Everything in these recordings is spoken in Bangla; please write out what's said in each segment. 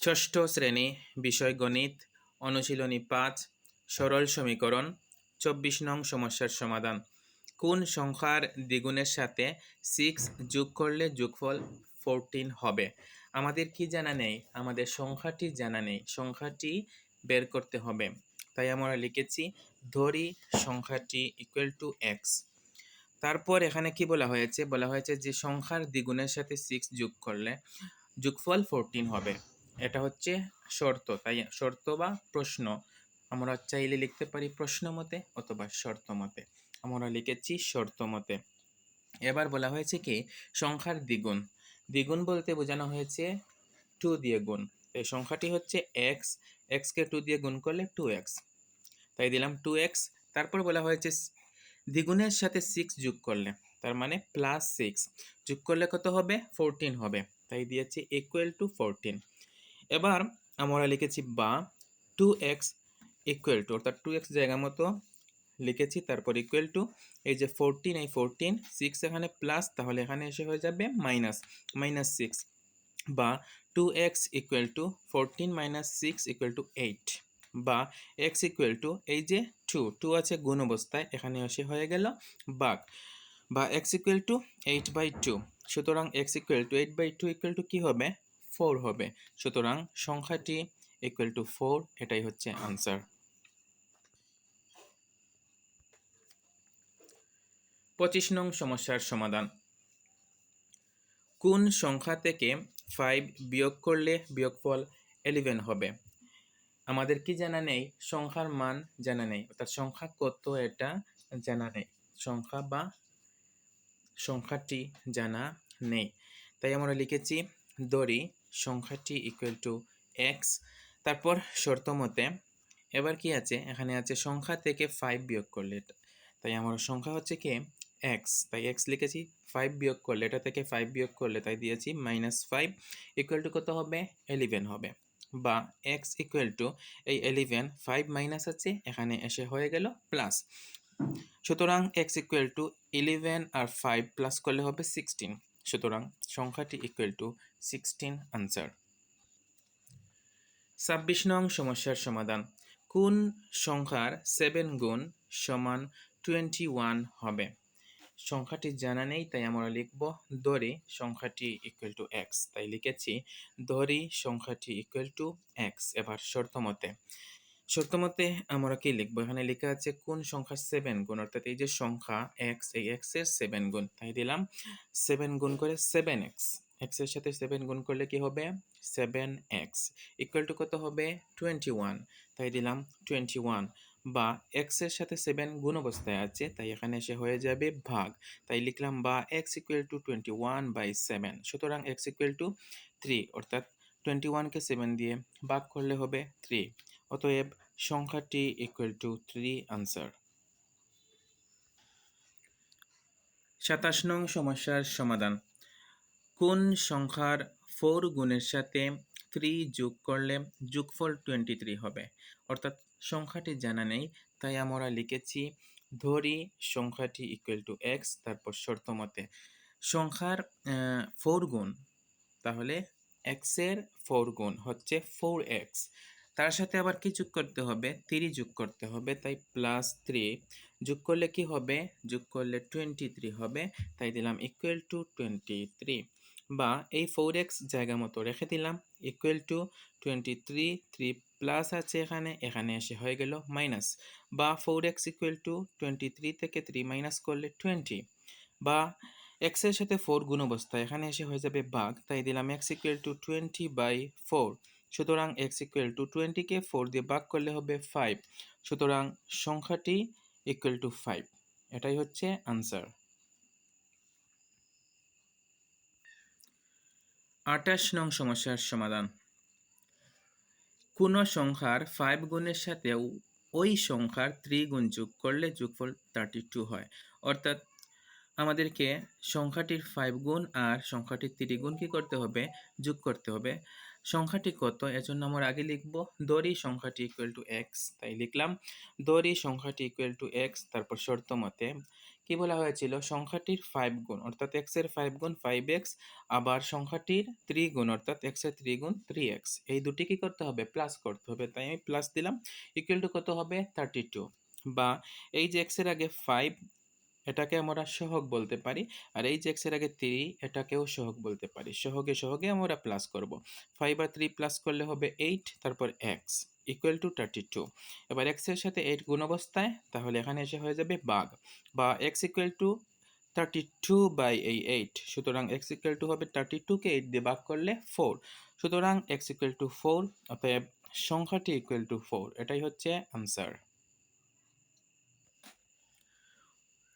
ষষ্ঠ শ্রেণি, বিষয় গণিত, অনুশীলনী পাঁচ, সরল সমীকরণ, চব্বিশ নং সমস্যার সমাধান। কোন সংখ্যার দ্বিগুণের সাথে সিক্স যোগ করলে যোগফল ফোরটিন হবে? আমাদের কি জানা নেই? আমাদের সংখ্যাটি জানা নেই। সংখ্যাটি বের করতে হবে। তাই আমরা লিখেছি, ধরি সংখ্যাটি ইকুয়াল টু এক্স তারপর এখানে কি বলা হয়েছে? বলা হয়েছে যে সংখ্যার দ্বিগুণের সাথে সিক্স যোগ করলে যোগফল ফোরটিন হবে। এটা হচ্ছে শর্ত, তাই শর্ত বা প্রশ্ন। আমরা চাইলে লিখতে পারি প্রশ্ন মতে অথবা শর্ত মতে। আমরা লিখেছি শর্ত মতে। এবার বলা হয়েছে কি, সংখ্যার দ্বিগুণ। দ্বিগুণ বলতে বোঝানো হয়েছে টু দিয়ে গুণ। এই সংখ্যাটি হচ্ছে এক্স এক্সকে টু দিয়ে গুণ করলে টু এক্স তাই দিলাম টু এক্স তারপর বলা হয়েছে দ্বিগুণের সাথে সিক্স যোগ করলে, তার মানে প্লাস সিক্স যোগ করলে কত হবে? ফোরটিন হবে। তাই দিয়েছি ইকুয়াল টু ফোরটিন এবার আমরা লিখেছি বা টু এক্স ইকুয়াল টু অর্থাৎ টু এক্স জায়গা মতো লিখেছি, তারপর ইকুয়াল টু এই যে ফোরটিন এই ফোরটিন সিক্স এখানে প্লাস তাহলে এখানে এসে হয়ে যাবে মাইনাস মাইনাস সিক্স বা two x equal to fourteen minus six equal to eight বা এক্স ইকুয়াল টু এই যে টু টু আছে গুণ অবস্থায়, এখানে এসে হয়ে গেল বাঘ বা x equal to eight by two সুতরাং x equal to eight by two equal to কী হবে? ফোর হবে। সুতরাং সংখ্যাটি ইকুয়াল টু ফোর এটাই হচ্ছে আনসার পঁচিশ নং সমস্যার সমাধান। কোন সংখ্যা থেকে ফাইভ বিয়োগ করলে বিয়োগফল এলিভেন হবে? আমাদের কি জানা নেই? সংখ্যার মান জানা নেই। অর্থাৎ সংখ্যা কত এটা জানা নেই। সংখ্যা বা সংখ্যাটি জানা নেই। তাই আমরা লিখেছি দড়ি সংখ্যাটি ইকুয়াল টু এক্স তারপর শর্ত মতে, এবার কি আছে? এখানে আছে সংখ্যা থেকে ফাইভ বিয়োগ করলে তাই আমার সংখ্যা হচ্ছে কি? এক্স তাই এক্স লিখেছি ফাইভ বিয়োগ করলে, এটা থেকে ফাইভ বিয়োগ করলে তাই দিয়েছি মাইনাস ফাইভ ইকুয়াল টু কত হবে? এলিভেন হবে। বা এক্স ইকুয়াল টু এই এলিভেন ফাইভ মাইনাস আছে, এখানে এসে হয়ে গেল প্লাস সুতরাং এক্স ইকুয়াল টু ইলেভেন আর ফাইভ প্লাস করলে হবে সিক্সটিন সুতরাং সংখ্যাটি ইকুয়াল টু সিক্সটিন আনসার ছাব্বিশ নং সমস্যার সমাধান। কোন সংখ্যার সেভেন গুণ সমান টোয়েন্টি ওয়ান হবে? সংখ্যাটি জানা নেই, তাই আমরা লিখব দড়ি সংখ্যাটি ইকুয়াল টু এক্স তাই লিখেছি দড়ি সংখ্যাটি ইকুয়াল টু এক্স এবার শর্ত মতে। শর্ত মতে আমরা কি লিখব? এখানে লেখা আছে কোন সংখ্যা সেভেন গুণ, অর্থাৎ এই যে সংখ্যা এক্স এই এক্সের সেভেন গুণ, তাই দিলাম। সেভেন গুণ করে সেভেন এক্স এক্সের সাথে সেভেন গুণ করলে কি হবে? সেভেন এক্স ইকুয়াল টু কত হবে? টোয়েন্টি ওয়ান তাই দিলাম টোয়েন্টি ওয়ান বা এক্সের সাথে সেভেন গুণ অবস্থায় আছে, তাই এখানে এসে হয়ে যাবে ভাগ, তাই লিখলাম বা x equal to twenty one by seven সুতরাং এক্স ইকুয়াল টু থ্রি অর্থাৎ টোয়েন্টি ওয়ানকে সেভেন দিয়ে ভাগ করলে হবে থ্রি অতএব সংখ্যাটি ইকুয়াল টু থ্রি আনসার সাতাশ নং সমস্যার সমাধান। কোন সংখ্যার ফোর গুণের সাথে থ্রি যোগ করলে যোগফল টোয়েন্টি থ্রি হবে? অর্থাৎ সংখ্যাটি জানা নেই, তাই আমরা লিখেছি, ধরি সংখ্যাটি ইকুয়াল টু এক্স তারপর শর্ত মতে। সংখ্যার ফোর গুণ, তাহলে এক্সের ফোর গুণ হচ্ছে ফোর এক্স তার সাথে আবার কি যোগ করতে হবে? থ্রি যোগ করতে হবে। তাই প্লাস থ্রি যোগ করলে কি হবে? যোগ করলে টোয়েন্টি থ্রি হবে। তাই দিলাম ইকুয়াল টু টোয়েন্টি থ্রি বা এই ফোর এক্স জায়গা মতো রেখে দিলাম। Equal to twenty three three plus আছে এখানে। এখানে এসে হয়ে গেল মাইনাস বা four x equal to twenty three থেকে থ্রি মাইনাস করলে টোয়েন্টি বা এক্সের সাথে ফোর গুণ অবস্থা এখানে এসে হয়ে যাবে বাঘ। তাই দিলাম x equal to twenty by four সুতরাং এক্স ইকুয়াল টু টোয়েন্টিকে ফোর দিয়ে ভাগ করলে হবে ফাইভ সুতরাং সংখ্যাটি ইকুয়াল টু ফাইভ এটাই হচ্ছে আনসার আঠাশ নং সমস্যার সমাধান। কোনো সংখ্যার ফাইভ গুণের সাথে ওই সংখ্যার ত্রিগুণ যোগ করলে যোগফল থার্টি টু হয়। অর্থাৎ আমাদেরকে সংখ্যাটির ফাইভ গুণ আর সংখ্যাটির ত্রিগুণ কী করতে হবে? যোগ করতে হবে। সংখ্যাটি কত? এজন্য আমরা আগে লিখব, দড়ি সংখ্যাটি ইকুয়াল টু এক্স তাই লিখলাম। দড়ি সংখ্যাটি ইকুয়াল টু এক্স তারপর শর্ত মতে কি বলা হয়েছিল? সংখ্যাটির ফাইভ গুণ, অর্থাৎ এক্সের ফাইভ গুণ ফাইভ এক্স আবার সংখ্যাটির থ্রি গুণ, অর্থাৎ এক্সের থ্রি গুণ থ্রি এক্স এই দুটি কী করতে হবে? প্লাস করতে হবে, তাই আমি প্লাস দিলাম। ইকুয়াল টু কত হবে? থার্টি টু বা এই যে এক্সের আগে ফাইভ এটাকে আমরা সহগ বলতে পারি। আর এই যে এক্সের আগে থ্রি এটাকেও সহগ বলতে পারি। সহগে সহগে আমরা প্লাস করব। ফাইভ আর থ্রি প্লাস করলে হবে এইট তারপর x equal to thirty two এবার এক্সের সাথে এইট গুণ অবস্থায়, তাহলে এখানে এসে হয়ে যাবে বাঘ। বা x equal to thirty two by এই এইট সুতরাং এক্স ইকুয়াল টু হবে থার্টি টুকে এইট দিয়ে ভাগ করলে ফোর সুতরাং এক্স ইকুয়াল টু ফোর অতএব সংখ্যাটি ইকুয়াল টু ফোর এটাই হচ্ছে আনসার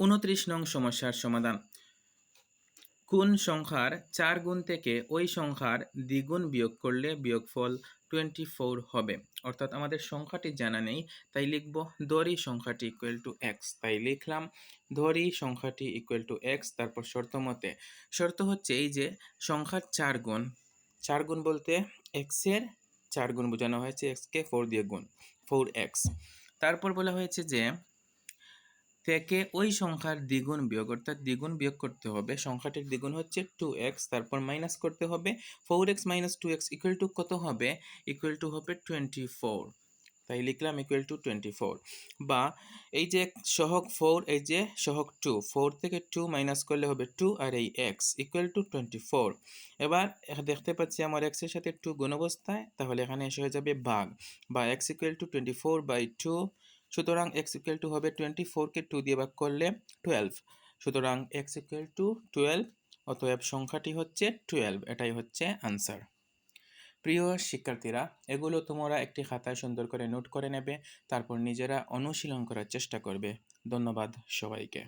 উনত্রিশ নং সমস্যার সমাধান। কোন সংখ্যার চার গুণ থেকে ওই সংখ্যার দ্বিগুণ বিয়োগ করলে বিয়োগফল টোয়েন্টি ফোর হবে। অর্থাৎ আমাদের সংখ্যাটি জানা নেই, তাই লিখব ধরি সংখ্যাটি ইকুয়াল টু এক্স তাই লিখলাম ধরি সংখ্যাটি ইকুয়াল টু এক্স তারপর শর্ত মতে। শর্ত হচ্ছে এই যে সংখ্যার চার গুণ। চার গুণ বলতে এক্সের চার গুণ বোঝানো হয়েছে এক্সকে ফোর দিয়ে গুণ ফোর এক্স তারপর বলা হয়েছে যে থেকে ওই সংখ্যার দ্বিগুণ বিয়োগ, অর্থাৎ দ্বিগুণ বিয়োগ করতে হবে। সংখ্যাটির দ্বিগুণ হচ্ছে টু এক্স তারপর মাইনাস করতে হবে। Four x minus two x equal to কত হবে? ইকুয়াল টু হবে টোয়েন্টি ফোর তাই লিখলাম ইকুয়াল টু টোয়েন্টি ফোর বা এই যে সহক ফোর এই যে সহক টু ফোর থেকে টু মাইনাস করলে হবে টু আর এই x equal to twenty four এবার দেখতে পাচ্ছি আমার এক্সের সাথে টু গুণ অবস্থায়, তাহলে এখানে এসে হয়ে যাবে ভাগ। বা x equal to twenty four by two সুতরাং এক্স ইকুয়াল টু হবে টোয়েন্টি ফোরকে টু দিয়ে ভাগ করলে টুয়েলভ সুতরাং এক্স ইকুয়াল টু টুয়েলভ অতএব সংখ্যাটি হচ্ছে টুয়েলভ এটাই হচ্ছে আনসার প্রিয় শিক্ষার্থীরা, এগুলো তোমরা একটি খাতায় সুন্দর করে নোট করে নেবে, তারপর নিজেরা অনুশীলন করার চেষ্টা করবে। ধন্যবাদ সবাইকে।